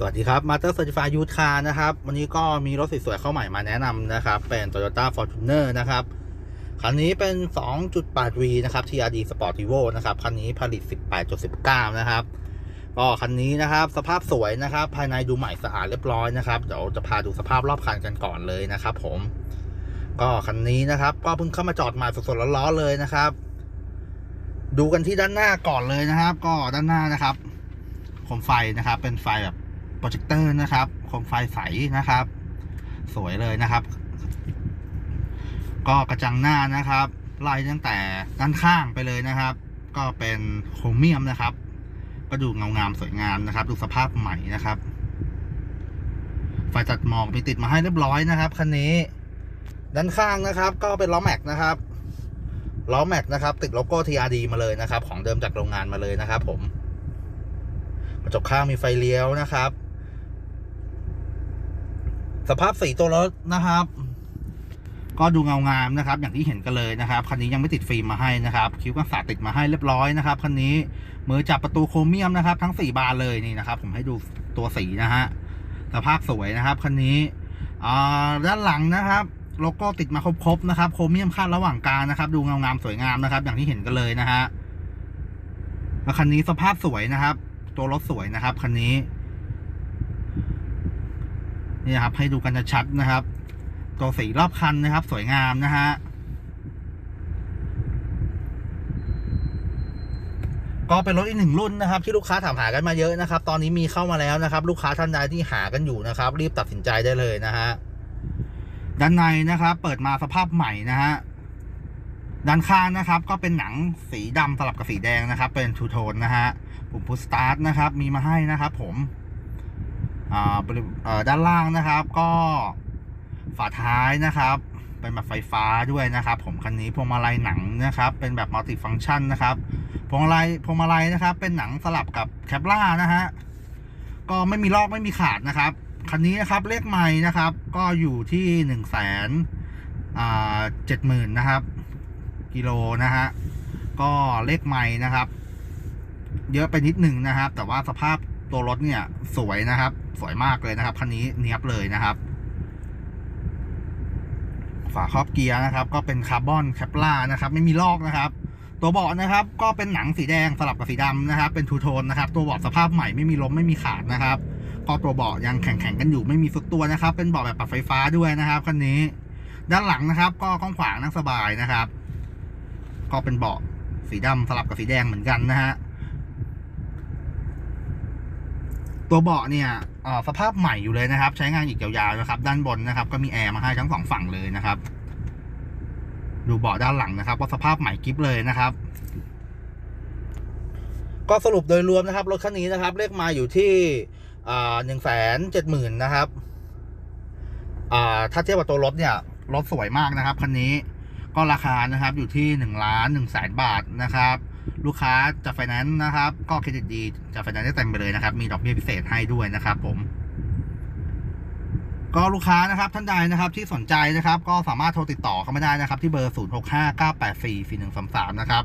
สวัสดีครับมาเตอร์ c ซ r t i ฟ y ยูทคานะครับ วันนี้ก็มีรถสวยๆเข้าใหม่มาแนะนำนะครับ เป็น Toyota Fortuner นะครับ คันนี้เป็น 2.8V นะครับ TRD Sportivo นะครับ คันนี้ผลิต 18.19 นะครับ ก็คันนี้นะครับ สภาพสวยนะครับ ภายในดูใหม่สะอาดเรียบร้อยนะครับ เดี๋ยวจะพาดูสภาพรอบคันกันก่อนเลยนะครับ ผม ก็คันนี้นะครับ ก็เพิ่งเข้ามาจอดใหม่สดๆร้อนๆเลยนะครับ ดูกันที่ด้านหน้าก่อนเลยนะครับ ก็ด้านหน้านะครับโคมไฟนะครับ เป็นไฟแบบ โปรเจคเตอร์นะครับโคมไฟใสนะครับ สวยเลยนะครับ ก็กระจังหน้านะครับ ไล่ตั้งแต่ด้านข้างไปเลยนะครับ ก็เป็นโครเมียมนะครับ ก็ดูเงางามสวยงามนะครับ ดูสภาพใหม่นะครับ ไฟตัดหมอกมีติดมาให้เรียบร้อยนะครับคันนี้ ด้านข้างนะครับ ก็เป็นล้อแม็กนะครับล้อแม็กนะครับ ติดโลโก้ TRD มาเลยนะครับ ของเดิมจากโรงงานมาเลยนะครับ ผมกระจกข้างมีไฟเลี้ยวนะครับ สภาพสีตัวรถนะครับ ก็ดูเงางามนะครับ อย่างที่เห็นกันเลยนะครับคันนี้ยังไม่ติดฟิล์มมาให้นะครับคิ้วกันศาสตร์ติดมาให้เรียบร้อยนะครับคันนี้มือจับประตูโครเมียมนะครับ ทั้งสี่บานเลยนี่นะครับ ผมให้ดูตัวสีนะฮะสภาพสวยนะครับคันนี้อ่าด้านหลังนะครับโลโก้ติดมาครบๆนะครับโครเมียมคาดระหว่างกลางนะครับ ดูเงางามสวยงามนะครับ อย่างที่เห็นกันเลยนะฮะคันนี้สภาพสวยนะครับ ตัวรถสวยนะครับคันนี้ นี่ครับ ให้ดูกันชัดนะครับ ตัวสีรอบคันนะครับ สวยงามนะฮะก็เป็นรถอีกหนึ่งรุ่นนะครับ ที่ลูกค้าถามหากันมาเยอะนะครับ ตอนนี้มีเข้ามาแล้วนะครับ ลูกค้าท่านใดที่หากันอยู่นะครับ รีบตัดสินใจได้เลยนะฮะด้านในนะครับ เปิดมาสภาพใหม่นะฮะด้านข้างนะครับ ก็เป็นหนังสีดำสลับกับสีแดงนะครับ เป็นทูโทนนะฮะปุ่มพุชสตาร์ทนะครับ มีมาให้นะครับ ผม ด้านล่างนะครับ ก็ฝาท้ายนะครับ เป็นแบบไฟฟ้าด้วยนะครับ ผมคันนี้พวงมาลัยหนังนะครับ เป็นแบบมัลติฟังก์ชันนะครับพวงมาลัยพวงมาลัยนะครับ เป็นหนังสลับกับแคปล่านะฮะก็ไม่มีลอกไม่มีขาดนะครับคันนี้นะครับเลขไม้นะครับ ก็อยู่ที่หนึ่งแสนเจ็ดหมื่นนะครับ กิโลนะฮะก็เลขไม้นะครับ เยอะไปนิดหนึ่งนะครับ แต่ว่าสภาพ ตัวรถเนี่ย สวยนะครับ สวยมากเลยนะครับคันนี้เนียบเลยนะครับ ฝาครอบเกียร์นะครับ ก็เป็นคาร์บอนแคปล่านะครับ ไม่มีลอกนะครับ ตัวเบาะนะครับ ก็เป็นหนังสีแดงสลับกับสีดำนะครับ เป็นทูโทนนะครับ ตัวเบาะสภาพใหม่ไม่มีล้มไม่มีขาดนะครับก็ตัวเบาะยังแข็งๆกันอยู่ไม่มีสุดตัวนะครับ เป็นเบาะแบบปรับไฟฟ้าด้วยนะครับคันนี้ ด้านหลังนะครับ ก็กว้างขวางนั่งสบายนะครับ ก็เป็นเบาะสีดำสลับกับสีแดงเหมือนกันนะฮะ ตัวเบาะเนี่ยสภาพใหม่อยู่เลยนะครับ ใช้งานอีกยาวๆนะครับ ด้านบนนะครับ ก็มีแอร์มาให้ทั้งสองฝั่งเลยนะครับ ดูเบาะด้านหลังนะครับว่าสภาพใหม่กิฟเลยนะครับ ก็สรุปโดยรวมนะครับรถคันนี้นะครับเลขมาอยู่ที่หนึ่งแสนเจ็ดหมื่นนะครับถ้าเทียบกับตัวรถเนี่ยรถสวยมากนะครับคันนี้ก็ราคานะครับอยู่ที่หนึ่งล้านหนึ่งแสนบาทนะครับ ลูกค้าจะไฟแนนซ์นะครับ ก็เครดิตดีจะไฟแนนซ์ได้เต็มไปเลยนะครับ มีดอกเบี้ยพิเศษให้ด้วยนะครับ ผม ก็ลูกค้านะครับ ท่านใดนะครับ ที่สนใจนะครับ ก็สามารถโทรติดต่อเข้ามาได้นะครับ ที่เบอร์ 0 6 5 9 8 4 4 1 3 3 นะครับ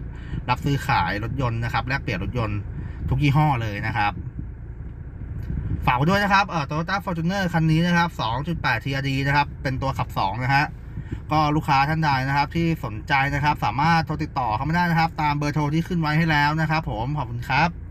รับซื้อขายรถยนต์นะครับแลกเปลี่ยนรถยนต์ทุกยี่ห้อเลยนะครับฝากด้วยนะครับเอ่อ Toyota Fortuner คันนี้นะครับ 2.8 TRD นะครับ เป็นตัวขับ 2 นะฮะ ก็ลูกค้าท่านใดนะครับ ที่สนใจนะครับ สามารถโทรติดต่อเข้ามาได้นะครับ ตามเบอร์โทรที่ขึ้นไว้ให้แล้วนะครับ ผมขอบคุณครับ